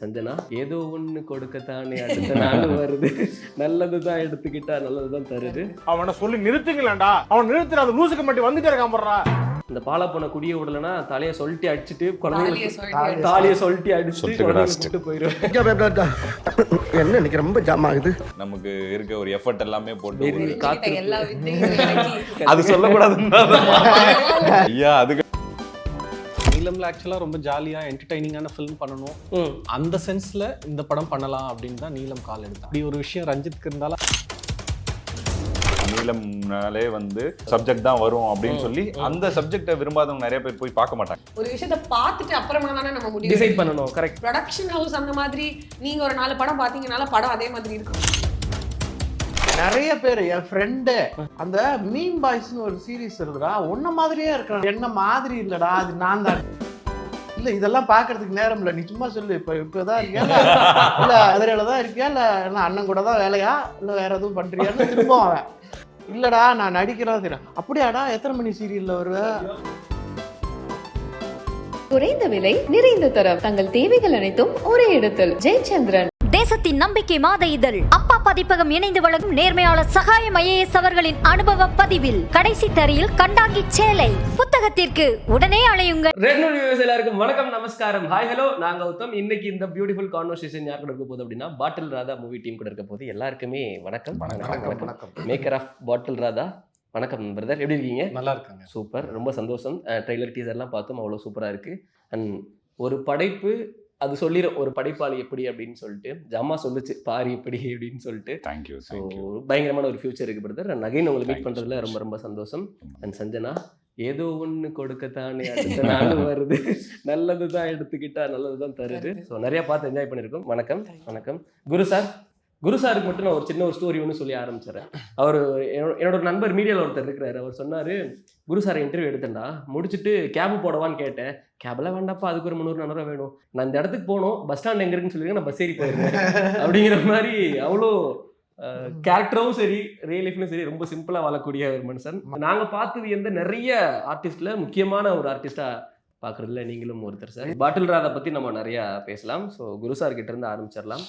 சஞ்சனா ஏதோ ஒண்ணு கொடுக்கத்தானே அடுத்த நாள் வருது. நல்லதுதான் எடுத்துக்கிட்டா நல்லதுதான் தருது. அவனை சொல்லி நிறுத்துங்களேன்டா. அவன் நிறுத்துற அந்த லூசுக்கு மட்டும் வந்துட்டே இருக்கான் போடுறா இந்த பாலை போன குடிய விடலன்னா தலைய சொல்லிட்டு அடிச்சுட்டு குழந்தைங்களுக்கு தாலிய சொல்லிட்டு அடிச்சுட்டு போயிருவேன் என்ன இன்னைக்கு ரொம்ப ஜாம் ஆகுது? நமக்கு இருக்க ஒரு எஃபர்ட் எல்லாமே போட்டு காத்து. அது சொல்லக்கூடாதுன்னு ஐயா அதுக்கு நீலம்ல ஆக்சுவலாக ரொம்ப ஜாலியாக என்டர்டைனிங்கான ஃபிலிம் பண்ணணும். ம். அந்த சென்ஸில் இந்த படம் பண்ணலாம் அப்படின்னு தான் நீலம் கால் எடுத்தான் அப்படி ஒரு விஷயம் ரஞ்சித்க்கு இருந்தாலும் நீளம்னாலே வந்து சப்ஜெக்ட் தான் வரும் அப்படின்னு சொல்லி அந்த சப்ஜெக்டை விரும்பாதவங்க நிறைய பேர் போய் பார்க்க மாட்டாங்க. ஒரு விஷயத்த பார்த்துட்டு அப்புறமா தானே நம்ம முடிவு டிசைட் பண்ணணும் கரெக்ட் ப்ரொடக்ஷன் ஹவுஸ் அந்த மாதிரி நீங்க ஒரு நாலு படம் பாத்தீங்கனால படம் அதே மாதிரி இருக்கும். நிறைய பேர் என் ஃப்ரெண்டு அந்த மீன் பாய்ஸ்னு ஒரு சீரீஸ் இருக்குடா உன்ன மாதிரியே இருக்கிறான் என்ன மாதிரி இல்லடா அது நான் தான். இல்ல இதெல்லாம் பாக்குறதுக்கு நேரம் இல்ல. நீ சும்மா சொல்லு இப்ப இப்பதான் இருக்கியா? இல்ல இல்ல தான் இருக்கியா? இல்ல என்ன அண்ணன் கூட தான் வேலையா? இல்ல வேற எதுவும் பண்றியான்னு திரும்ப அவன். இல்லடா நான் நடிக்கிறதா தெரியும். அப்படியாடா எத்தனை மணி சீரியல்ல வருவ? குறைந்த விலை நிறைந்த தரம். தங்கள் தேவைகள் அனைத்தும் ஒரே இடத்தில். ஜெயச்சந்திரன். தேசத்தின் நம்பிக்கை மாத இதழ். அப்பா பதிப்பகம் இணைந்து வழங்கும் நேர்மையாளர் சகாயம் ஐஏஎஸ் அவர்களின் அனுபவ பதிவில். கடைசி தரையில் கண்டாங்கி சேலை. புத்தகத்திற்கு உடனே அழையுங்கள் ரெட் வியூவர்ஸ் எல்லாருக்கும் வணக்கம் நமஸ்காரம். ஹாய் ஹலோ நான் கௌதம். இன்னைக்கு இந்த பியூட்டிஃபுல் கான்வர்சேஷன் யார் கூட இருக்க போகுது அப்படின்னா பாட்டில் ராதா மூவி டீம் கூட இருக்க போகுது. எல்லாருக்குமே வணக்கம். வணக்கம், வணக்கம் மேக்கர் ஆஃப் பாட்டில் ராதா வணக்கம் பிரதர் எப்படி இருக்கீங்க? நல்லா இருக்காங்க. சூப்பர் ரொம்ப சந்தோஷம். ட்ரெய்லர் டீசர்லாம் பார்த்தோம் அவ்வளோ சூப்பராக இருக்குது அண்ட் ஒரு படைப்பு அது சொல்லிடும் ஒரு படைப்பாளி எப்படி அப்படின்னு சொல்லிட்டு ஜம்மா சொல்லுச்சு பாரி எப்படி அப்படின்னு சொல்லிட்டு. தேங்க்யூ ஸோ பயங்கரமான ஒரு ஃபியூச்சர் இருக்கு பிரதர் அண்ட் அகைன் உங்களை மீட் பண்ணுறதுல ரொம்ப. ரொம்ப சந்தோஷம். அண்ட் சஞ்சனா ஏதோ ஒன்று கொடுக்கத்தானே அடுத்த நாள் வருது. நல்லது தான் எடுத்துக்கிட்டா நல்லது தான் தருது ஸோ நிறைய பார்த்து என்ஜாய் பண்ணியிருக்கோம் வணக்கம் வணக்கம். குரு சார் குரு சாருக்கு மட்டும் நான் ஒரு சின்ன ஒரு ஸ்டோரி ஒன்று சொல்லி ஆரம்பிச்சிடறேன். அவர் என்னோட நண்பர் மீடியாவில் ஒருத்தர் இருக்கிறாரு. அவர் சொன்னார் குரு சார் இன்டர்வியூ எடுத்தேன்டா. முடிச்சுட்டு கேபு போடவான்னு கேட்டேன். கேப்லாம் வேண்டாப்பா அதுக்கு ஒரு முந்நூறு நானூறுவா வேணும். நான் இந்த இடத்துக்கு போகணும் பஸ் ஸ்டாண்ட் எங்கே இருக்குன்னு சொல்லிருங்க நான் பஸ் ஏறி போயிருந்தேன். அப்படிங்கிற மாதிரி அவ்வளோ கேரக்டரும் சரி ரியல் லைஃப்லையும் சரி ரொம்ப சிம்பிளாக வாழக்கூடிய ஒரு மனுஷன். நாங்கள் பார்த்தது எந்த நிறைய ஆர்டிஸ்டில் முக்கியமான ஒரு ஆர்டிஸ்டாக பார்க்குறதுல நீங்களும் ஒருத்தர் சார். பாட்டில் ராதை பற்றி நம்ம நிறையா பேசலாம். ஸோ குரு சார் கிட்ட இருந்து ஆரம்பிச்சிடலாம்.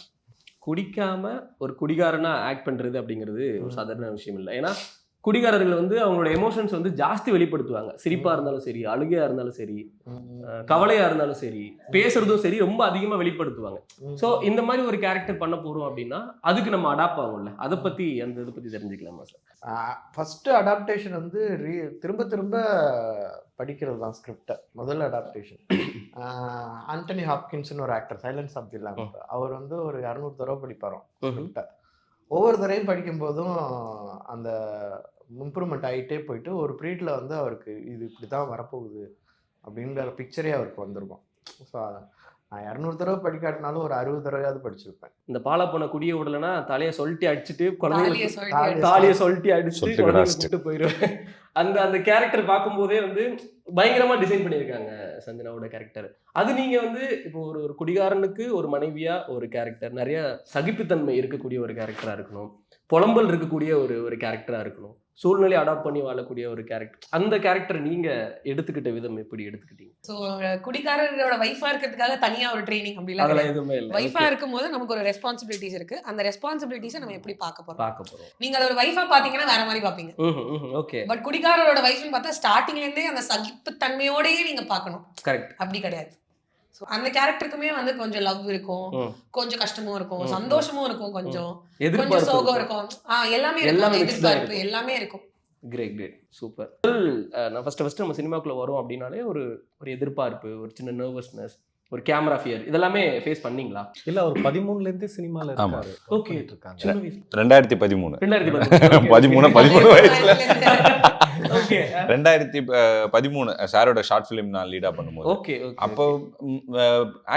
குடிக்காம ஒரு குடிகாரனா ஆக்ட் பண்ணுறது அப்படிங்கிறது ஒரு சாதாரண விஷயம் இல்லை. ஏன்னா குடிகாரர்கள் வந்து அவங்களோட எமோஷன்ஸ் வந்து ஜாஸ்தி வெளிப்படுத்துவாங்க. சிரிப்பாக இருந்தாலும் சரி அழுகையாக இருந்தாலும் சரி கவலையா இருந்தாலும் சரி பேசுறதும் சரி ரொம்ப அதிகமா வெளிப்படுத்துவாங்க. சோ இந்த மாதிரி ஒரு கேரக்டர் பண்ண போறோம் அப்படின்னா அதுக்கு நம்ம அடாப்ட் ஆகும்ல அதை பத்தி அந்த இதை பத்தி தெரிஞ்சுக்கலாமா சார் ஃபர்ஸ்ட் அடாப்டேஷன் வந்து திரும்ப திரும்ப படிக்கிறது தான் ஸ்கிரிப்டை முதல் அடாப்டேஷன் ஆண்டனி ஹாப்கின்ஸ்னு ஒரு ஆக்டர் சைலன்ஸ் ஆஃப் அவர் வந்து ஒரு இரநூறு தடவை படிப்பாராம் ஸ்கிரிப்டை ஒவ்வொரு தடவையும் படிக்கும்போதும் அந்த இம்ப்ரூவ்மெண்ட் ஆகிட்டே போயிட்டு ஒரு பீரியடில் வந்து அவருக்கு இது இப்படி தான் வரப்போகுது அப்படின்ற பிக்சரே அவருக்கு வந்திருக்கும். ஸோ நான் இரநூறு தடவை படிக்காட்டினாலும் ஒரு அறுபது தடவையாவது படிச்சிருப்பேன். இந்த பாலா போன குடிய விடலன்னா தலைய சொல்லிட்டு அடிச்சுட்டு சொல்லிட்டு தாலியை சொல்லிட்டு அடிச்சுட்டு போயிடுவேன். அந்த அந்த கேரக்டர் பார்க்கும்போதே வந்து பயங்கரமா டிசைன் பண்ணியிருக்காங்க சஞ்சனாவோட கேரக்டர் அது நீங்க வந்து இப்போ ஒரு ஒரு குடிகாரனுக்கு ஒரு மனைவியா ஒரு கேரக்டர் நிறைய சகிப்புத்தன்மை இருக்கக்கூடிய ஒரு கேரக்டரா இருக்கணும். புலம்பல் இருக்கக்கூடிய ஒரு ஒரு கேரக்டரா இருக்கணும். சூழ்நிலை அடாப்ட் பண்ணி வாழக்கூடிய ஒரு கேரக்டர் அந்த கேரக்டர் நீங்க எடுத்துக்கிட்ட விதம் எப்படி எடுத்துக்கிட்டீங்க? சோ குடிகாரரோட வைஃபா இருக்கிறதுக்காக தனியா ஒரு ட்ரைனிங் அப்படிலாம் அதெல்லாம் எதுவுமே இல்லை. வைஃபா இருக்கும்போது நமக்கு ஒரு ரெஸ்பான்சிபிலிட்டிஸ் இருக்கு. அந்த ரெஸ்பான்சிபிலிட்டிஸை நம்ம எப்படி பார்க்க போறோம்? பார்க்க போறோம். நீங்க அதை ஒரு வைஃபா பாத்தீங்கன்னா வேற மாதிரி பாப்பீங்க ஓகே பட் குடிகாரரோட வைஃப்னு பார்த்தா ஸ்டார்டிங்ல இருந்தே அந்த சகிப்பு தன்மையோடயே நீங்க பார்க்கணும். கரெக்ட் அப்படி கிடையாது. ஸோ அந்த கேரக்டருக்குமே வந்து கொஞ்சம் லவ் இருக்கும். கொஞ்சம் கஷ்டமும் இருக்கும். சந்தோஷமும் இருக்கும் கொஞ்சம். கொஞ்சம் சோகம் இருக்கும். ஆ எல்லாமே இருக்கும். எதிர்பார்ப்பு இருக்கும். எல்லாமே இருக்கும். கிரேட் கிரேட் சூப்பர் நான் ஃபர்ஸ்ட் ஃபர்ஸ்ட் நம்ம சினிமாக்குள்ள வரோம் அப்படின்னாலே ஒரு ஒரு எதிர்பார்ப்பு ஒரு சின்ன நர்வஸ்னஸ் ஒரு கேமரா ஃபியர் இதெல்லாமே ஃபேஸ் பண்ணீங்களா? இல்ல ஒரு பதிமூணுல இருந்தே சினிமால. இருக்காரு. பண்ணிட்டு இருக்காங்க. ரெண்டாயிரத்தி பதிமூணு. ரெண்டாயிரத்தி பதிமூணு. பதிமூணு வயசுல. ஓகே ரெண்டாயிரத்தி பதிமூணு சாரோட ஷார்ட் ஃபிலிம் நான் லீடா பண்ணும்போது. ஓகே அப்போ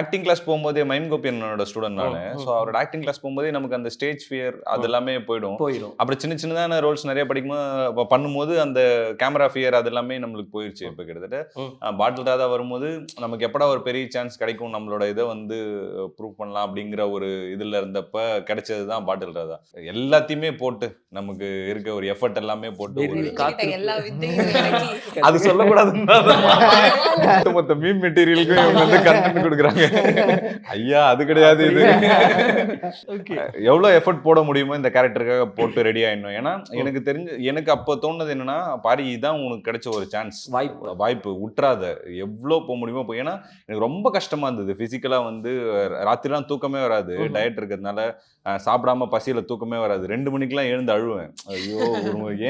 ஆக்டிங் கிளாஸ் போகும்போதே மைம் கோபியனோட ஸ்டூடெண்ட் நான். ஸோ அவரோட ஆக்டிங் கிளாஸ் போகும்போதே நமக்கு அந்த ஸ்டேஜ் ஃபியர் அது எல்லாமே போயிடும். போயிடும் அப்புறம் சின்ன சின்னதான ரோல்ஸ் நிறைய படிக்கும்போது அப்ப பண்ணும்போது அந்த கேமரா ஃபியர் அது எல்லாமே நம்மளுக்கு போயிடுச்சு இப்போ கிட்டத்தட்ட. பாட்டில் ராதா வரும்போது நமக்கு எப்படா ஒரு பெரிய சான்ஸ் கிடைக்கும் நம்மளோட இதை வந்து ப்ரூவ் பண்ணலாம் அப்படிங்கிற ஒரு இதுல இருந்தப்ப கிடைச்சது தான் பாட்டில் ராதா எல்லாத்தையுமே போட்டு நமக்கு இருக்க ஒரு எஃபர்ட் எல்லாமே போட்டு எல்லா. அது சொல்லக்கூடாதுன்னு மொத்த மீன் மெட்டீரியலுக்கும் இவங்க வந்து கண்டென்ட் கொடுக்குறாங்க. ஐயா அது கிடையாது இது. எவ்வளவு எஃபர்ட் போட முடியுமோ இந்த கேரக்டருக்காக போட்டு ரெடி ஆயிடணும். ஏன்னா எனக்கு தெரிஞ்சு எனக்கு அப்போ தோணுது என்னன்னா பாரி இதான் உனக்கு கிடைச்ச ஒரு சான்ஸ் வாய்ப்பு. வாய்ப்பு உற்றாத. எவ்வளோ போக முடியுமோ போ ஏன்னா எனக்கு ரொம்ப கஷ்டமா இருந்தது. பிசிக்கலா வந்து ராத்திரிலாம் தூக்கமே வராது. டயட் இருக்கிறதுனால சாப்பிடாம பசியில தூக்கமே வராது. ரெண்டு மணிக்கெல்லாம் எழுந்து அழுவேன். ஐயோ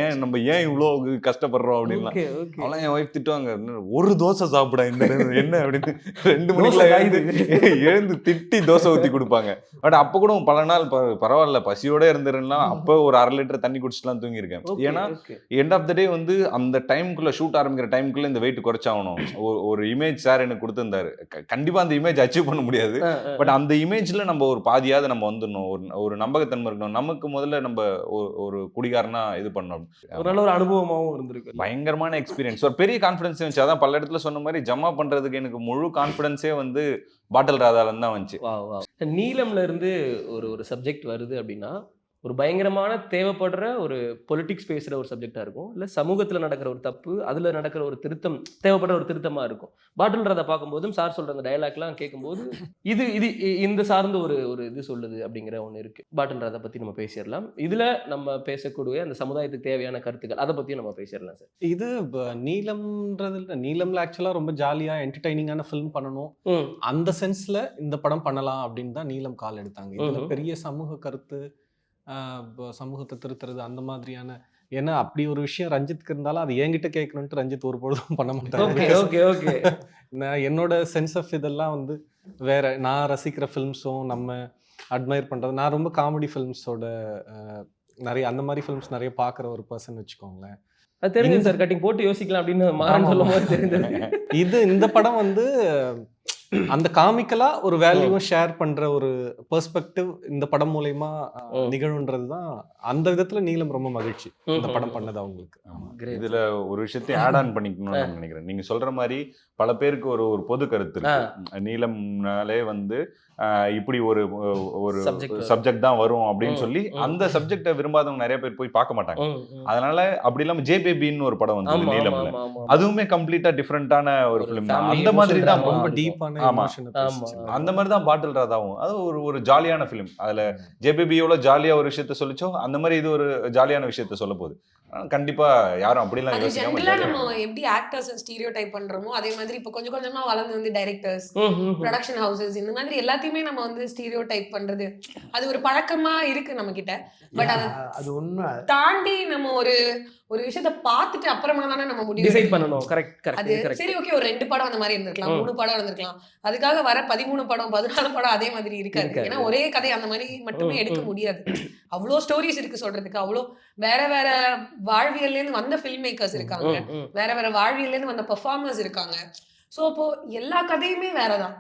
ஏன் நம்ம ஏன் இவ்வளோ கஷ்டப்படுறோம் அப்படின்லாம். அவெல்லாம் என் ஒய்ஃப் திட்டுவாங்க "என்ன, ஒரு தோசை சாப்பிட இந்த என்ன அப்படின்னு ரெண்டு காயுது. எழுந்து எழுந்து திட்டி தோசை ஊத்தி கொடுப்பாங்க. பட் அப்ப கூட பல நாள் பரவாயில்ல பசியோட இருந்துருன்னா அப்போ ஒரு அரை லிட்டர் தண்ணி குடிச்சிட்டுலாம் தூங்கியிருக்கேன். ஏன்னா எண்ட் ஆஃப் த டே வந்து அந்த டைம்குள்ள ஷூட் ஆரம்பிக்கிற டைம்குள்ள இந்த வெயிட் குறைச்சாகணும். ஒரு இமேஜ் சார் எனக்கு கொடுத்திருந்தாரு. க- கண்டிப்பா அந்த இமேஜ் அச்சீவ் பண்ண முடியாது. பட் அந்த இமேஜ்ல நம்ம ஒரு பாதியாவது நம்ம வந்துடணும். ஒரு ஒரு நம்பகத்தன்மை இருக்கணும். நமக்கு முதல்ல நம்ம ஒரு- ஒரு குடிகாரனா இது பண்ணணும். ஒரு நல்ல ஒரு அனுபவமாவும் இருந்திருக்கு. பயங்கரமான எக்ஸ்பீரியன்ஸ் ஒரு பெரிய கான்ஃபிடன்ஸ் இருந்துச்சு அதான் பல இடத்துல சொன்ன மாதிரி ஜமா பண்றதுக்கு எனக்கு முழு கான்ஃபிடன்ஸே வந்து பாட்டில் ராதால தான் வந்துச்சு. நீலம்ல இருந்து ஒரு ஒரு சப்ஜெக்ட் வருது அப்படின்னா ஒரு பயங்கரமான தேவைப்படுற ஒரு பொலிட்டிக்ஸ் பேசுகிற ஒரு சப்ஜெக்டாக இருக்கும். இல்லை சமூகத்தில் நடக்கிற ஒரு தப்பு அதில் நடக்கிற ஒரு திருத்தம் தேவைப்படுற ஒரு திருத்தமாக இருக்கும். பாட்டில் ரதை பார்க்கும்போதும் சார் சொல்கிற அந்த டயலாக்லாம் கேட்கும்போது இது இது இந்த சார்ந்த ஒரு ஒரு இது சொல்லுது அப்படிங்கிற ஒன்று இருக்குது பாட்டில் ரதை பற்றி நம்ம பேசிடலாம். இதில் நம்ம பேசக்கூடிய அந்த சமுதாயத்துக்கு தேவையான கருத்துக்கள் அதை பற்றியும் நம்ம பேசிடலாம் சார் இது ப- நீலம்ன்றது இல்ல நீலம்ல ஆக்சுவலா ரொம்ப ஜாலியா என்டர்டைனிங்கான ஃபிலிம் பண்ணணும். அந்த சென்ஸ்ல இந்த படம் பண்ணலாம் அப்படின்னு தான் நீலம் கால் எடுத்தாங்க. இதுல. பெரிய சமூக கருத்து சமூகத்தை திருத்துறது அந்த மாதிரியான ஏன்னா அப்படி ஒரு விஷயம் ரஞ்சித்க்கு இருந்தாலும் அது என்கிட்ட கேட்கணுன்ட்டு ரஞ்சித் ஒரு பொழுதும் பண்ண ஓகே மாட்டாங்க ஓகே ஓகே. நான் என்னோட சென்ஸ் ஆஃப் இதெல்லாம் வந்து வேற நான் ரசிக்கிற ஃபிலிம்ஸும் நம்ம அட்மையர் பண்றது நான் ரொம்ப காமெடி ஃபிலிம்ஸோட நிறைய அந்த மாதிரி ஃபிலிம்ஸ் நிறைய பார்க்குற ஒரு பர்சன் வச்சுக்கோங்களேன். அது தெரிஞ்சது சார் கட்டிங் போட்டு யோசிக்கலாம் அப்படின்னு மாறன் சொல்லும் போது தெரிஞ்சது. இது இந்த படம் வந்து அந்த காமிக்கலா ஒரு வேல்யூவும் ஷேர் பண்ற ஒரு பெர்ஸ்பெக்டிவ் இந்த படம் மூலயமா ம். நிகழுன்றது தான் அந்த விதத்துல நீலம் ரொம்ப மகிழ்ச்சி இந்த படம் பண்ணது அவங்களுக்கு. இதுல ஒரு விஷயத்தை ஆட் ஆன் பண்ணிக்கணும்னு நான் நினைக்கிறேன் நீங்க சொல்ற மாதிரி பல பேருக்கு ஒரு ஒரு பொது கருத்து இருக்கு நீலம்னாலே வந்து இப்படி ஒரு ஒரு. சப்ஜெக்ட் தான் வரும் அப்படின்னு சொல்லி. அந்த சப்ஜெக்டை விரும்பாதவங்க நிறைய பேர் போய் பார்க்க மாட்டாங்க. அதனால அப்படி இல்லாம ஜே பேபின்னு ஒரு படம் வந்து ஆமா. அதுவுமே கம்ப்ளீட்டா டிஃப்ரெண்டான ஒரு ஃபிலிம் அந்த மாதிரி தான். ரொம்ப. டீப்பான. அந்த மாதிரி தான் பாட்டில் ராதாவும். அது ஒரு ஒரு ஜாலியான ஃபிலிம் அதுல ஜேபிபி எவ்வளவு ஜாலியா ஒரு விஷயத்த சொல்லிச்சோ அந்த மாதிரி இது ஒரு ஜாலியான விஷயத்த சொல்ல போகுது. கண்டிப்பா யாரும் அப்படிலாம் யோசிக்காம நம்ம எப்படி ஆக்டர்ஸ் ஸ்டீரியோ டைப் பண்றோமோ அதே மாதிரி இப்போ கொஞ்சம் கொஞ்சமா வளர்ந்து வந்து டைரக்டர்ஸ். ப்ரொடக்ஷன் ஹவுசஸ் இந்த மாதிரி எல்லாத்தையுமே நம்ம வந்து ஸ்டீரியோ டைப் பண்றது. அது ஒரு பழக்கமா இருக்கு நம்ம கிட்ட. பட் அதை அது உண்மை. தாண்டி நம்ம ஒரு ஒரு விஷயத்த பார்த்துட்டு அப்புறமா தானே நம்ம முடிவு டிசைட். பண்ணணும். கரெக்ட் கரெக்ட் சரி ஓகே ஒரு ரெண்டு படம் அந்த மாதிரி இருந்திருக்கலாம். மூணு படம் இருந்திருக்கலாம். அதுக்காக வர பதிமூணு படம் பதினாலு படம் அதே மாதிரி இருக்காது. ஏன்னா ஒரே கதை அந்த மாதிரி மட்டுமே எடுக்க. முடியாது. அவ்வளோ ஸ்டோரிஸ் இருக்கு சொல்றதுக்கு. அவ்வளோ வேற வேற வாழ்வியல்ல இருந்து வந்த ஃபில்ம் மேக்கர்ஸ் இருக்காங்க. வேற வேற வாழ்வியல்ல இருந்து வந்த பெர்ஃபார்மர்ஸ் இருக்காங்க. சோ அப்போ எல்லா கதையுமே வேறதான்.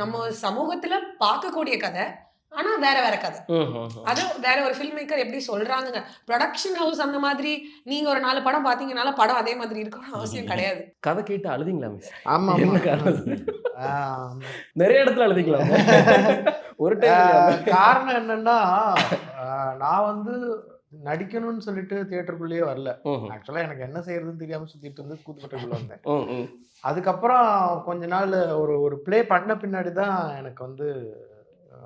நம்ம சமூகத்துல பார்க்கக்கூடிய கதை ஆனா வேற வேற கதை. அது வேற ஒரு ஃபில்ம் மேக்கர் எப்படி சொல்றாங்க ப்ரொடக்ஷன் ஹவுஸ் அந்த மாதிரி நீங்க ஒரு நாலு படம் பாத்தீங்கனால படம் அதே மாதிரி இருக்கணும்னு அவசியம் கிடையாது. கதை கேட்டு அழுதிங்களா மிஸ் ஆமா என்ன ஆமா. காரணம். நிறைய இடத்துல அழுதிங்களா? ஒரு டைம் காரணம் என்னன்னா நான் வந்து நடிக்கணும்னு சொல்லிட்டு தியேட்டருக்குள்ளேயே வரல. ஆக்சுவலா எனக்கு என்ன செய்யறதுன்னு தெரியாம சுத்திட்டு இருந்து கூத்துக்கட்டுக்குள்ள வந்தேன். அதுக்கப்புறம் கொஞ்ச நாள் ஒரு ஒரு ப்ளே பண்ண பின்னாடி தான் எனக்கு வந்து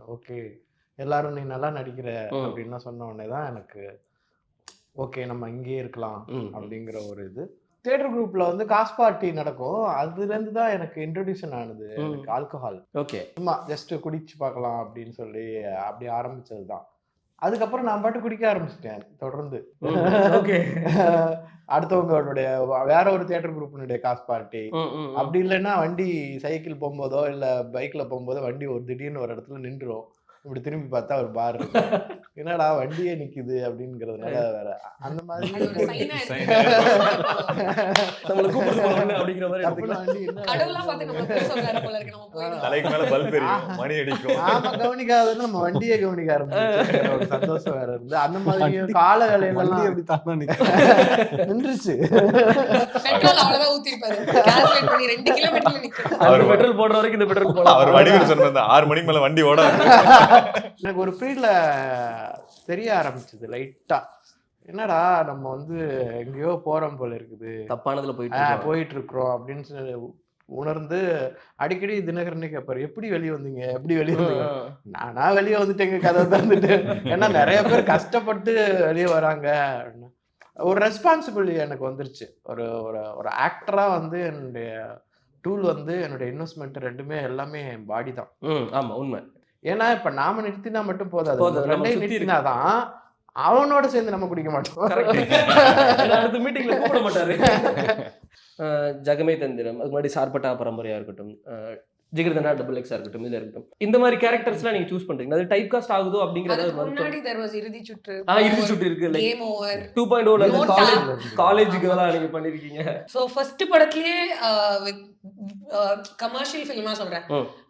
ஓகே. எல்லாரும் நீ நல்லா நடிக்கிற. அப்படின்னு சொன்ன உடனே தான் எனக்கு ஓகே நம்ம இங்கேயே இருக்கலாம் அப்படிங்கிற ஒரு இது. தியேட்டர் குரூப்ல வந்து காஸ் பார்ட்டி நடக்கும். அதுல இருந்து தான் எனக்கு இன்ட்ரடியூஷன் ஆனது. எனக்கு ஆல்கஹால் ஓகே. சும்மா ஜஸ்ட் குடிச்சு பார்க்கலாம் அப்படின்னு சொல்லி அப்படி ஆரம்பிச்சது தான் அதுக்கப்புறம் நான் பாட்டு குடிக்க ஆரம்பிச்சிட்டேன் தொடர்ந்து. ஓகே. அடுத்தவங்களுடைய வேற ஒரு தியேட்டர் குரூப்பினுடைய காஸ் பார்ட்டி அப்படி இல்லைன்னா வண்டி சைக்கிள் போகும்போதோ இல்ல பைக்ல போகும்போதோ வண்டி ஒரு திடீர்னு ஒரு இடத்துல நின்றுரும். இப்படி திரும்பி பார்த்தா ஒரு பார் என்னடா வண்டியே நிக்குது அப்படிங்கறதுனால வேற அந்த மாதிரி நம்ம பேர் சொல்றாரு போல இருக்கு. நம்ம போயிடலாம் தலைக்கு மேல பல்ப் எரியும். மணி அடிக்கும். நாம கவனிக்காதது நம்ம வண்டியை கவனிக்க ஆரம்பிச்சு சந்தோஷம் வேற இருந்து. அந்த மாதிரி கால வண்டி வேலையில எப்படி தானா? நின்றுச்சு. அவர் பெட்ரோல் போடுற வரைக்கும் இந்த பெட்ரோல் போடலாம். அவர் வடிவில் சொன்னது ஆறு மணிக்கு மேல வண்டி ஓட எனக்கு ஒரு பீரியட்ல தெரிய ஆரம்பிச்சது லைட்டா. என்னடா நம்ம வந்து எங்கேயோ போறோம் போல இருக்குது. தப்பானதுல போயிட்டு. போயிட்டு இருக்கிறோம் அப்படின்னு உணர்ந்து அடிக்கடி தினகரனே கேட்பாரு எப்படி வெளியே வந்தீங்க? எப்படி வெளியே வந்தீங்க? நானா வெளியே வந்துட்டேங்க கதை தந்துட்டு ஏன்னா நிறைய பேர் கஷ்டப்பட்டு வெளியே வராங்க. ஒரு ரெஸ்பான்சிபிலிட்டி எனக்கு வந்துருச்சு. ஒரு ஒரு ஒரு ஆக்டரா வந்து என்னுடைய டூல் வந்து என்னுடைய இன்வெஸ்ட்மெண்ட் ரெண்டுமே எல்லாமே பாடி தான். ஆமா உண்மை. ஏன்னா இப்ப நாம நிறுத்தினா மட்டும் போதாது. ரெண்டையும். நிறுத்தினாதான் அவனோட சேர்ந்து நம்ம குடிக்க மாட்டோம். அடுத்த மீட்டிங்ல கூப்பிட மாட்டாரு. ஜகமே தந்திரம். அதுக்கு முன்னாடி சார்பட்டா பரம்பரையா இருக்கட்டும். ஜிகிர்தனா டபுள் எக்ஸா இருக்கட்டும். இதுல இருக்கட்டும். இந்த மாதிரி கேரக்டர்ஸ்லாம் நீங்க சூஸ் பண்றீங்க அது டைப் காஸ்ட் ஆகுதோ அப்படிங்கறது ஒரு முன்னாடி தெர் வாஸ் இறுதி சுற்று. ஆ இறுதி சுட்டு இருக்கு. Like game over two point ஓல No காலேஜ். காலேஜுக்கு எல்லாம் நீங்க பண்ணிருக்கீங்க. ஸோ ஃபர்ஸ்ட் படத்துலயே கமர்ஷியல் ஃபிலிமா சொல்றேன்.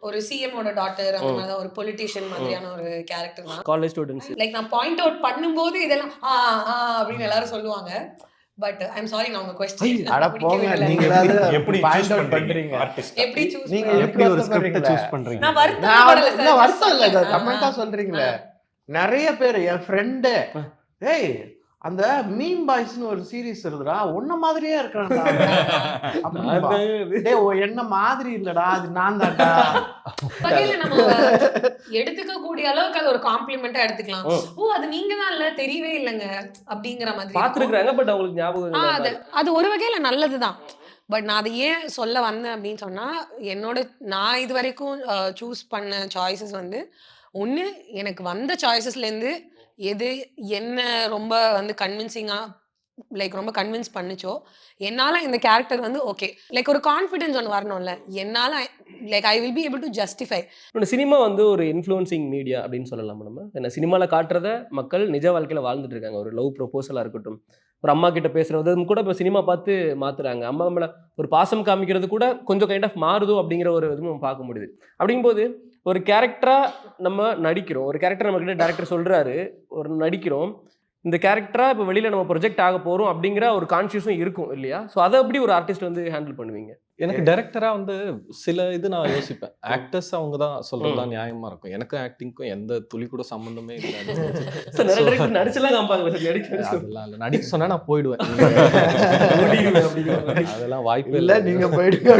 ஒரு சிஎம் ஓட டாட்டர் அந்த. மாதிரி ஒரு பொலிட்டிஷியன் மாதிரியான ஒரு கேரக்டர் தான். காலேஜ் ஸ்டூடெண்ட்ஸ் லைக் நான் பாயிண்ட் அவுட் பண்ணும்போது இதெல்லாம் ஆ ஆ அப்படின்னு எல்லாரும் சொல்லுவாங்க. பட் ஐம் சாரி நான் உங்க கொஸ்டின் அட போங்க நீங்க எப்படி பாயிண்ட் choose அவுட் பண்றீங்க? artist? எப்படி சூஸ் நீங்க எப்படி ஒரு ஸ்கிரிப்ட்? சூஸ் பண்றீங்க? நான் வருத்தம் நான் படல சார். வருத்தம் இல்ல. கமெண்டா சொல்றீங்களே. நிறைய பேர் என் ஃப்ரெண்டு ஏய் அந்த மீம் பாய்ஸ்னு ஒரு சீரிஸ் இருக்குடா உன்ன மாதிரியே இருக்கிறான்டா ஓ, என்ன மாதிரி இல்லடா அது நான் தான்டா எடுத்துக்க கூடிய அளவுக்கு அது ஒரு காம்ப்ளிமெண்டா எடுத்துக்கலாம். ஓ அது நீங்க தான் இல்ல தெரியவே இல்லைங்க அப்படிங்கிற மாதிரி. பாத்துருக்காங்க பட் அவங்களுக்கு ஞாபகம். அது அது ஒரு வகையில நல்லதுதான் பட் நான் அதை ஏன் சொல்ல வந்தேன் அப்படின்னு சொன்னா என்னோட நான் இது வரைக்கும் சூஸ் பண்ண சாய்ஸஸ் வந்து ஒன்று எனக்கு வந்த சாய்ஸஸ்ல இருந்து எது என்ன ரொம்ப வந்து கன்வின்சிங்காக லைக் ரொம்ப கன்வின்ஸ் பண்ணுச்சோ என்னால் இந்த கேரக்டர் வந்து ஓகே லைக் ஒரு கான்ஃபிடென்ஸ் ஒன்று வரணும்ல என்னால் like I will be able to justify இன்னொன்னு சினிமா வந்து ஒரு இன்ஃப்ளூயன்சிங் மீடியா அப்படின்னு சொல்லலாம் நம்ம? என்ன சினிமாவில் காட்டுறத மக்கள் நிஜ வாழ்க்கையில் வாழ்ந்துட்டு இருக்காங்க. ஒரு லவ் ப்ரொபோசலாக இருக்கட்டும் ஒரு அம்மா கிட்ட பேசுறது கூட இப்போ சினிமா பார்த்து மாத்துறாங்க. அம்மா நம்மளை ஒரு பாசம் காமிக்கிறது கூட கொஞ்சம் கைண்ட் ஆஃப் மாறுதோ அப்படிங்கிற ஒரு இதுவும் பார்க்க முடியுது. அப்படிங்கும்போது ஒரு கேரக்டரா நம்ம நடிக்கிறோம். ஒரு கேரக்டர் நம்ம கிட்ட டேரக்டர் சொல்றாரு. ஒரு நடிக்கிறோம். இந்த கேரக்டரா இப்போ வெளியில நம்ம ப்ரொஜெக்ட் ஆக போறோம் அப்படிங்கிற ஒரு கான்சியஸும் இருக்கும் இல்லையா? ஸோ அதை எப்படி ஒரு ஆர்டிஸ்ட் வந்து ஹேண்டில் பண்ணுவீங்க? எனக்கு டைரக்டரா வந்து சில இது நான் யோசிப்பேன். ஆக்டர்ஸ் அவங்க தான் சொல்றது தான் நியாயமா இருக்கும். எனக்கும் ஆக்டிங்க்கும் எந்த துளி கூட சம்மந்தமே இல்லை. நடிச்செல்லாம் அதெல்லாம் இல்லை. நடிக்க சொன்னா நான் போயிடுவேன். அதெல்லாம் வாய்ப்பு இல்ல நீங்க போயிடுங்க.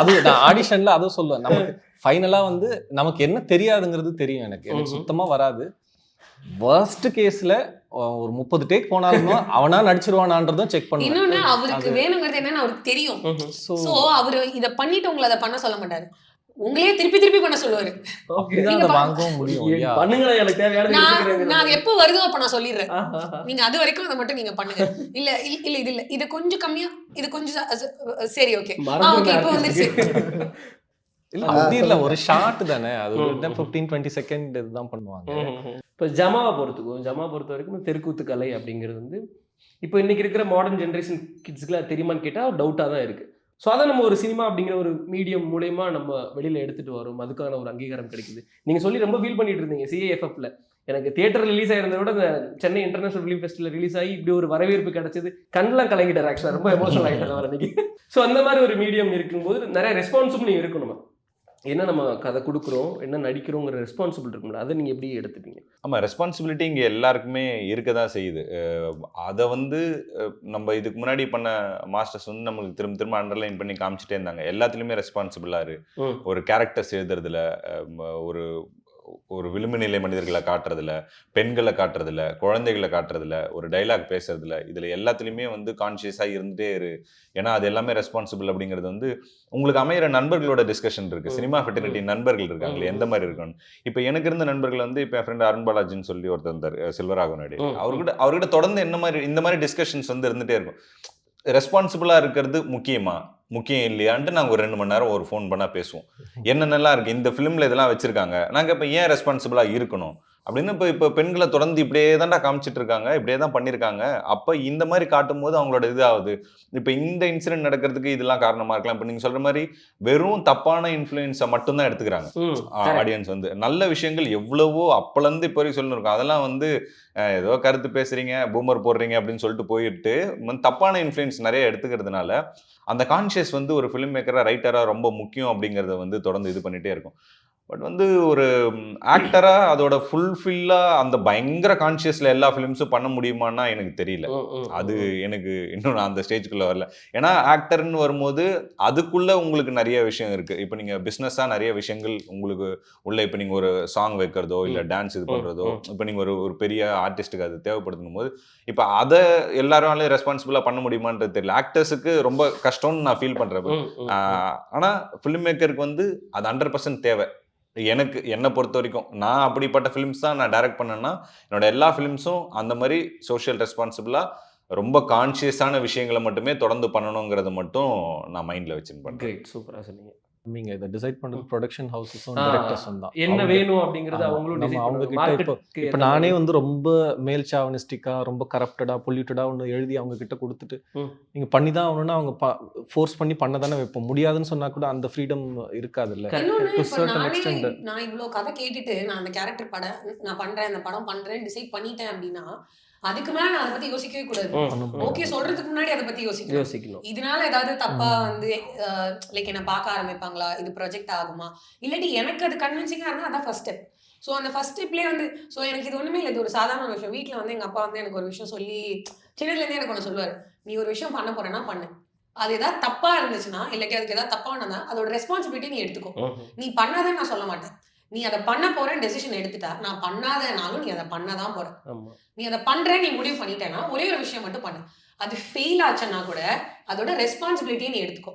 அது நான் ஆடிஷன்ல அதுவும் சொல்லுவேன். நமக்கு ஃபைனலா வந்து நமக்கு என்ன தெரியாதுங்கிறது தெரியும் எனக்கு. எனக்கு ம்ஹும். சுத்தமா வராது. வர்ஸ்ட் கேஸ்ல ஒரு முப்பது டேக் போனாலும் அவனா நடிச்சிருவானான்றதும் செக் இன்னொன்னு பண்ணுவேன் அவருக்கு வேணுங்கிறது என்னன்னு அவருக்கு தெரியும். சோ அவரு இத பண்ணிட்டு உங்களை அதை பண்ண சொல்ல மாட்டாரு. உங்களையே திருப்பி திருப்பி பண்ண சொல்லுவாரு. நான் எப்போ வருதோ அப்ப நான் சொல்லிடுறேன். நீங்க அது வரைக்கும் அதை மட்டும் நீங்க பண்ணுங்க. இல்ல இல்ல இல்ல இது இல்ல. இது கொஞ்சம் கம்மியா இது கொஞ்சம் சரி ஓகே ஓகே இப்போ artist இல்ல அப்படி இல்ல ஒரு ஷார்ட் தானே. அது ஒரு ஃபிஃப்டீன் டுவெண்ட்டி செகண்ட் இதுதான் பண்ணுவாங்க. இப்போ ஜமாவை பொறுத்துக்கும் ஜமா பொறுத்த வரைக்கும் தெருக்கூத்து கலை அப்படிங்கிறது வந்து இப்போ இன்னைக்கு இருக்கிற மாடர்ன் ஜென்ரேஷன் கிட்ஸ்க்குலாம் தெரியுமான்னு கேட்டால் டவுட்டாக தான் இருக்கு. ஸோ அதை நம்ம ஒரு சினிமா அப்படிங்கிற ஒரு மீடியம் மூலயமா நம்ம வெளியில எடுத்துட்டு வரோம். அதுக்கான ஒரு அங்கீகாரம் கிடைக்குது. நீங்க சொல்லி ரொம்ப ஃபீல் பண்ணிட்டு இருந்தீங்க சிஏஎஃப்எஃப்ல எனக்கு தியேட்டர் ரிலீஸ் ஆயிருந்ததை விட இந்த Chennai international film festival release ஆகி இப்படி ஒரு வரவேற்பு கிடைச்சது. கண்ணெலாம் கலங்கிட்டார் ஆக்சுவலாக ரொம்ப எமோஷனல் ஆகிட்டார் அன்னைக்கு ஸோ அந்த மாதிரி ஒரு மீடியம் இருக்கும்போது நிறைய ரெஸ்பான்சிபிளும் இருக்கும் நம்ம என்ன நம்ம கதை கொடுக்குறோம் என்ன நடிக்கிறோங்கிற ரெஸ்பான்சிபிள் இருக்கும்ல அதை நீங்கள் எப்படி எடுத்துப்பீங்க? ஆமாம் ரெஸ்பான்சிபிலிட்டி இங்கே எல்லாருக்குமே இருக்க தான் செய்யுது. அதை வந்து நம்ம இதுக்கு முன்னாடி பண்ண மாஸ்டர்ஸ் வந்து நம்மளுக்கு திரும்ப திரும்ப அண்டர்லைன் பண்ணி காமிச்சிட்டே இருந்தாங்க. எல்லாத்துலேயுமே ரெஸ்பான்சிபிளாக இரு. ஒரு கேரக்டர்ஸ் எழுதுறதுல ஒரு ஒரு விளிம்பு நிலை மனிதர்களை காட்டுறதுல பெண்களை காட்டுறதுல குழந்தைகளை காட்டுறதுல ஒரு டைலாக் பேசுறதுல இதில் எல்லாத்துலேயுமே வந்து கான்ஷியஸாக இருந்துட்டே இரு ஏன்னா அது எல்லாமே ரெஸ்பான்சிபிள் அப்படிங்கிறது வந்து உங்களுக்கு அமையிற நண்பர்களோட டிஸ்கஷன் இருக்கு ம். சினிமா ஃபெட்டர்னிட்டி நண்பர்கள் இருக்காங்களே. எந்த மாதிரி இருக்கணும் இப்போ எனக்கு இருந்த நண்பர்கள் வந்து இப்போ என் ஃப்ரெண்ட் அருண் பாலாஜின்னு சொல்லி ஒருத்தர் இருந்தார் செல்வராகவனடி ம். அவர்கிட்ட அவர்கிட்ட தொடர்ந்து என்ன மாதிரி இந்த மாதிரி டிஸ்கஷன்ஸ் வந்து இருந்துட்டே இருக்கும் ரெஸ்பான்சிபிளாக இருக்கிறது முக்கியமா? முக்கியம் இல்லையான்ட்டு நாங்கள் ஒரு ரெண்டு மணி நேரம் ஒரு ஃபோன் பண்ணால் பேசுவோம். என்னென்னலாம் இருக்குது இந்த ஃபிலிமில் இதெல்லாம் வச்சுருக்காங்க. நாங்கள் இப்போ ஏன் ரெஸ்பான்சிபிளாக இருக்கணும்? அப்படின்னு இப்போ இப்போ பெண்களை தொடர்ந்து இப்படியே தான்டா காமிச்சிட்டு இருக்காங்க இப்படியே தான் பண்ணியிருக்காங்க. அப்போ இந்த மாதிரி காட்டும் போது அவங்களோட இது ஆகுது இப்போ இந்த இன்சிடென்ட் நடக்கிறதுக்கு இதெல்லாம் காரணமாக இருக்கலாம். இப்போ நீங்கள் சொல்கிற மாதிரி வெறும் தப்பான இன்ஃப்ளூயன்ஸை மட்டும்தான் எடுத்துக்கிறாங்க. ஆடியன்ஸ் வந்து. நல்ல விஷயங்கள் எவ்வளவோ அப்பலேருந்து இப்போ வரைக்கும் சொல்லணும் இருக்கும் அதெல்லாம் வந்து ஏதோ கருத்து பேசுறீங்க பூமர் போடுறீங்க அப்படின்னு சொல்லிட்டு போயிட்டு தப்பான இன்ஃப்ளூயன்ஸ் நிறைய எடுத்துக்கிறதுனால அந்த கான்ஷியஸ் வந்து ஒரு ஃபிலிம் மேக்கராக ரைட்டராக ரொம்ப முக்கியம் அப்படிங்கிறத வந்து தொடர்ந்து இது பண்ணிட்டே இருக்கும். பட் வந்து ஒரு ஆக்டரா அதோட ஃபுல்ஃபில்லா அந்த பயங்கர கான்சியஸ்ல எல்லா ஃபிலிம்ஸும் பண்ண முடியுமான்னா எனக்கு தெரியல அது. எனக்கு இன்னும் நான் அந்த ஸ்டேஜ்குள்ள வரல ஏன்னா ஆக்டர்னு வரும்போது அதுக்குள்ள உங்களுக்கு நிறைய விஷயம் இருக்கு இப்போ நீங்க பிசினஸா நிறைய விஷயங்கள் உங்களுக்கு உள்ள இப்போ நீங்க ஒரு சாங் வைக்கிறதோ இல்ல டான்ஸ் இது ம். இப்போ நீங்க ஒரு ஒரு பெரிய ஆர்டிஸ்ட்டுக்கு அது தேவைப்படுத்தும் போது இப்போ அதை எல்லாராலையும் ரெஸ்பான்சிபிளா பண்ண முடியுமான்றது தெரியல ஆக்டர்ஸுக்கு ரொம்ப கஷ்டம்னு நான் ஃபீல் பண்றேன் ம், ம், ம். ஆஹ் ஆனா ஃபிலிம் மேக்கருக்கு வந்து அது ஹண்ட்ரட் பர்சன்ட் தேவை எனக்கு என்னை பொறுத்த வரைக்கும் நான் அப்படிப்பட்ட ஃபிலிம்ஸ் தான் நான் டைரக்ட் பண்ணேன்னா என்னோட எல்லா ஃபிலிம்ஸும் அந்த மாதிரி சோஷியல் ரெஸ்பான்சிபிளாக ரொம்ப கான்ஷியஸான விஷயங்களை மட்டுமே தொடர்ந்து பண்ணணுங்கிறத மட்டும் நான் மைண்டில் வச்சுன்னு பண்றேன் கிரேட் சொன்னீங்க. நீங்க இதை டிசைட் பண்றது ப்ரொடக்ஷன் ஹவுசஸும் டைரக்டர்ஸும் தான் என்ன வேணும் அப்படிங்கறது அவங்களும் நம்ம அவங்க. கிட்ட இப்போ இப்போ நானே. வந்து ரொம்ப மேல் சாவனிஸ்டிக்கா ரொம்ப கரப்டடா பொல்யூட்டடா ஒன்று எழுதி அவங்க கிட்ட கொடுத்துட்டு. நீங்க பண்ணி தான் ஆகணும்னா அவங்க ஃபோர்ஸ் பண்ணி பண்ண தானே வைப்போம் முடியாதுன்னு சொன்னா கூட அந்த ஃப்ரீடம் இப்ப certain நானே இவ்ளோ கதை கேட்டுட்டு நான் அந்த கேரக்டர் படம் நான் பண்றேன் அந்த படம் பண்றேன்னு டிசைட் பண்ணிட்டேன் அப்படின்னா அதுக்கு மேல நான் அதை பத்தி யோசிக்கவே கூடாது. ஓகே சொல்றதுக்கு முன்னாடி அதை பத்தி யோசிக்கணும். யோசிக்கணும். இதனால ஏதாவது தப்பா. வந்து லைக் என்ன பார்க்க ஆரம்பிப்பாங்களா? இது ப்ரொஜெக்ட் ஆகுமா? இல்லாட்டி எனக்கு அது கன்வின்சிங்கா இருந்தா அதான் ஃபர்ஸ்ட் ஸ்டெப் ஸோ அந்த ஃபர்ஸ்ட் ஸ்டெப்லேயே வந்து ஸோ எனக்கு இது ஒண்ணுமே இல்லை. இது ஒரு சாதாரண விஷயம். வீட்டில் வந்து எங்க அப்பா வந்து எனக்கு ஒரு விஷயம் சொல்லி சின்னதுலேருந்தே எனக்கு ஒன்று சொல்லுவார். நீ ஒரு விஷயம் பண்ண போறேன்னா பண்ணு. அது ஏதாவது தப்பா இருந்துச்சுன்னா இல்லாட்டி அதுக்கு ஏதாவது தப்பானதா அதோட ரெஸ்பான்சிபிலிட்டி நீ எடுத்துக்கோ. நீ பண்ணாதன்னு நான் சொல்ல மாட்டேன். நீ அதை பண்ண போறேன்னு டெசிஷன் எடுத்துட்டா நான் பண்ணாதனாலும் நீ அதை பண்ணதான் போற. நீ அதை பண்றேன்னு நீ முடிவு பண்ணிட்டேன்னா ஒரே ஒரு விஷயம் மட்டும் பண்ணு. அது ஃபெயில் ஆச்சுன்னா கூட அதோட ரெஸ்பான்சிபிலிட்டியை நீ எடுத்துக்கோ.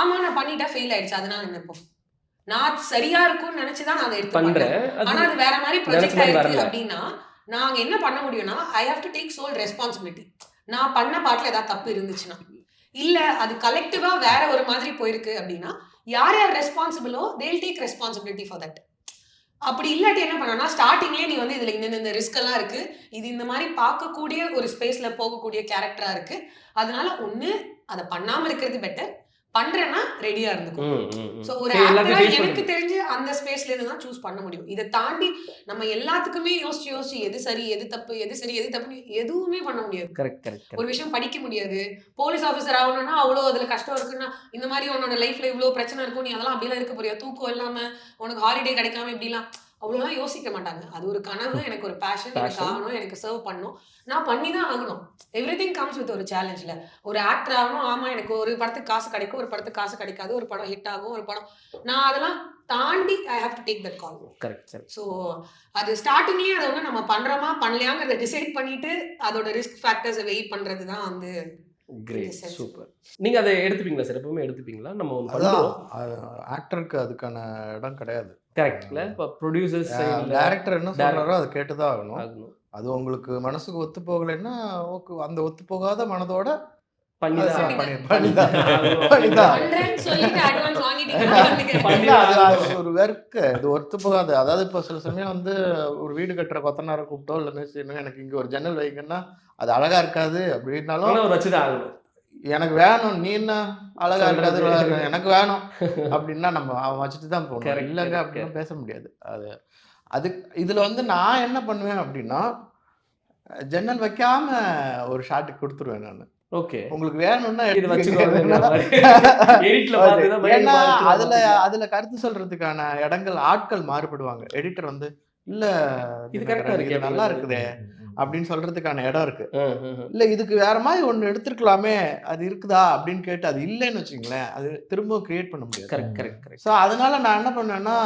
ஆமா நான் பண்ணிட்டா ஃபெயில் ஆயிடுச்சு அதனால நினைப்போம். நான் சரியா இருக்கும்னு நினைச்சுதான் நான் அதை எடுத்து பண்றேன். ஆனா அது வேற மாதிரி ப்ரொஜெக்ட் ஆயிருக்கு. அப்படின்னா நாங்க என்ன பண்ண முடியும்னா I have to take sole responsibility நான் பண்ண பாட்டுல ஏதாவது தப்பு இருந்துச்சுன்னா. இல்ல அது கலெக்டிவா வேற ஒரு மாதிரி போயிருக்கு அப்படின்னா யார் யார் ரெஸ்பான்சிபிளோ தேல் டேக் ரெஸ்பான்சிபிலிட்டி ஃபார் தட் அப்படி இல்லாட்டி என்ன பண்ணனா ஸ்டார்டிங்லேயே நீ வந்து இதுல இந்த இந்த ரிஸ்க் எல்லாம் இருக்கு இது இந்த மாதிரி பார்க்கக்கூடிய ஒரு ஸ்பேஸ்ல போகக்கூடிய கேரக்டரா இருக்கு அதனால ஒண்ணு அதை பண்ணாம இருக்கிறது பெட்டர் பண்றேன்னா ரெடியா இருந்துக்கும். சோ ஒரு எனக்கு. தெரிஞ்சு அந்த ஸ்பேஸ்ல இருந்து தான் சூஸ் பண்ண முடியும். இதை தாண்டி நம்ம எல்லாத்துக்குமே யோசிச்சு யோசிச்சு எது சரி எது தப்பு எது சரி எது தப்புன்னு எதுவுமே பண்ண முடியாது. Correct, correct. ஒரு விஷயம் படிக்க முடியாது. போலீஸ் ஆஃபீஸர் ஆகணும்னா அவ்வளோ அதுல கஷ்டம் இருக்குன்னா இந்த மாதிரி உன்னோட லைஃப்ல இவ்வளோ பிரச்சனை இருக்கும் நீ அதெல்லாம் அப்படிலாம் இருக்க போறியா? தூக்கம் இல்லாம உனக்கு ஹாலிடே கிடைக்காம இப்படிலாம். அவ்வளோலாம் யோசிக்க மாட்டாங்க. அது ஒரு கனவு எனக்கு ஒரு பேஷன் எனக்கு. ஆகணும் எனக்கு சர்வ் பண்ணணும் நான் பண்ணி தான் ஆகணும். எவ்ரி திங் கம்ஸ் வித் ஒரு சேலஞ்சில் ஒரு ஆக்டர் ஆகணும் ஆமா எனக்கு ஒரு படத்துக்கு காசு கிடைக்கும் ஒரு படத்துக்கு காசு கிடைக்காது ஒரு படம் ஹிட் ஆகும் ஒரு படம். நான் அதெல்லாம் தாண்டி I have to take that call Correct, correct. So அது ஸ்டார்டிங்லேயே அதை வந்து நம்ம பண்றோமா பண்ணலையாங்கிறத டிசைட் பண்ணிட்டு அதோட ரிஸ்க் ஃபேக்டர்ஸை வெயிட் பண்றது தான் வந்து Yes. super. நீங்க அதை எடுத்துப்பீங்களா சார்? எப்பவுமே எடுத்துப்பீங்களா? நம்ம ஆக்டருக்கு அதுக்கான இடம் கிடையாது. கரெக்ட்ல இப்போ ப்ரொடியூசர்ஸ் டேரக்டர் என்ன சொல்றாரோ அதை கேட்டுதான் ஆகணும். ஆகணும். அது உங்களுக்கு மனசுக்கு ஒத்து போகலைன்னா ஓகே அந்த ஒத்து போகாத மனதோட தான் ஒரு வெர்க்கு இது ஒத்து போகாது. அதாவது இப்போ சில சமயம் வந்து ஒரு வீடு கட்டுற கொத்தனாரை கூப்பிட்டோ இல்லை மேஸ்திரினோ எனக்கு இங்க ஒரு ஜன்னல் வைங்கன்னா அது அழகா இருக்காது அப்படின்னாலும் வச்சுதான் ஆகணும். எனக்கு வேணும். நீ என்ன? அழகா இருக்காது எனக்கு வேணும். அப்படின்னா நம்ம அவன் வச்சுட்டு தான் போகணும் இல்லைங்க அப்படின்னு பேச முடியாது. அது அது இதுல வந்து நான் என்ன பண்ணுவேன் அப்படின்னா ஜன்னல் வைக்காம ஒரு ஷாட்டுக்கு கொடுத்துருவேன் நான். ஓகே உங்களுக்கு வேணும்னா ஏன்னா அதுல? அதுல கருத்து சொல்றதுக்கான இடங்கள் ஆட்கள் மாறுபடுவாங்க. எடிட்டர் வந்து இல்ல இது தினகரன், correct ஆ இருக்கே இது நல்லா. இருக்குதே அப்படின்னு சொல்றதுக்கான இடம் இருக்கு. ம், ம், ம். இல்ல இதுக்கு வேற மாதிரி ஒண்ணு எடுத்திருக்கலாமே அது இருக்குதா அப்படின்னு கேட்டு அது இல்லைன்னு வச்சுங்களேன் அது திரும்ப கிரியேட் பண்ண முடியாது. கரெக்ட் கரெக்ட் கரெக்ட் ஸோ அதனால நான் என்ன பண்ணேன்னா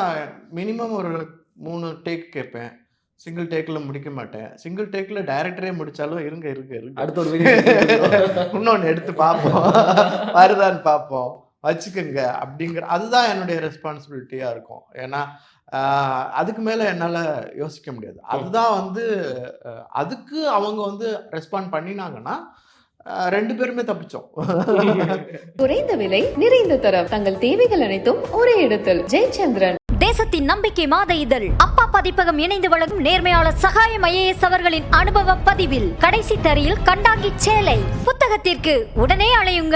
மினிமம் ஒரு மூணு டேக் கேட்பேன். சிங்கிள் டேக்ல முடிக்க மாட்டேன். சிங்கிள் டேக்ல டைரக்டரே முடிச்சாலும் இருங்க இருங்க இருங்க. அடுத்த ஒரு வீடியோ இன்னொன்னு எடுத்து பார்ப்போம். வருதான்னு பார்ப்போம். வச்சுக்கோங்க அப்படிங்கிற அதுதான் என்னுடைய ரெஸ்பான்சிபிலிட்டியா இருக்கும். ஏன்னா அதுக்கு மேல என்னால யோசிக்க முடியாது. அதுதான் வந்து அதுக்கு அவங்க வந்து ரெஸ்பாண்ட் பண்ணினாங்கன்னா ரெண்டு பேருமே தப்பிச்சோம். குறைந்த விலை நிறைந்த தரம். தங்கள் தேவைகள் அனைத்தும் ஒரே இடத்தில். ஜெயச்சந்திரன். தேசத்தின் நம்பிக்கை மாத இதழ். அப்பா பதிப்பகம் இணைந்து வழங்கும் நேர்மையாளர் சகாயம் ஐஏஎஸ் அவர்களின் அனுபவ பதிவில் கடைசி தரையில் கண்டாங்கி சேலை. புத்தகத்திற்கு உடனே அழையுங்கள்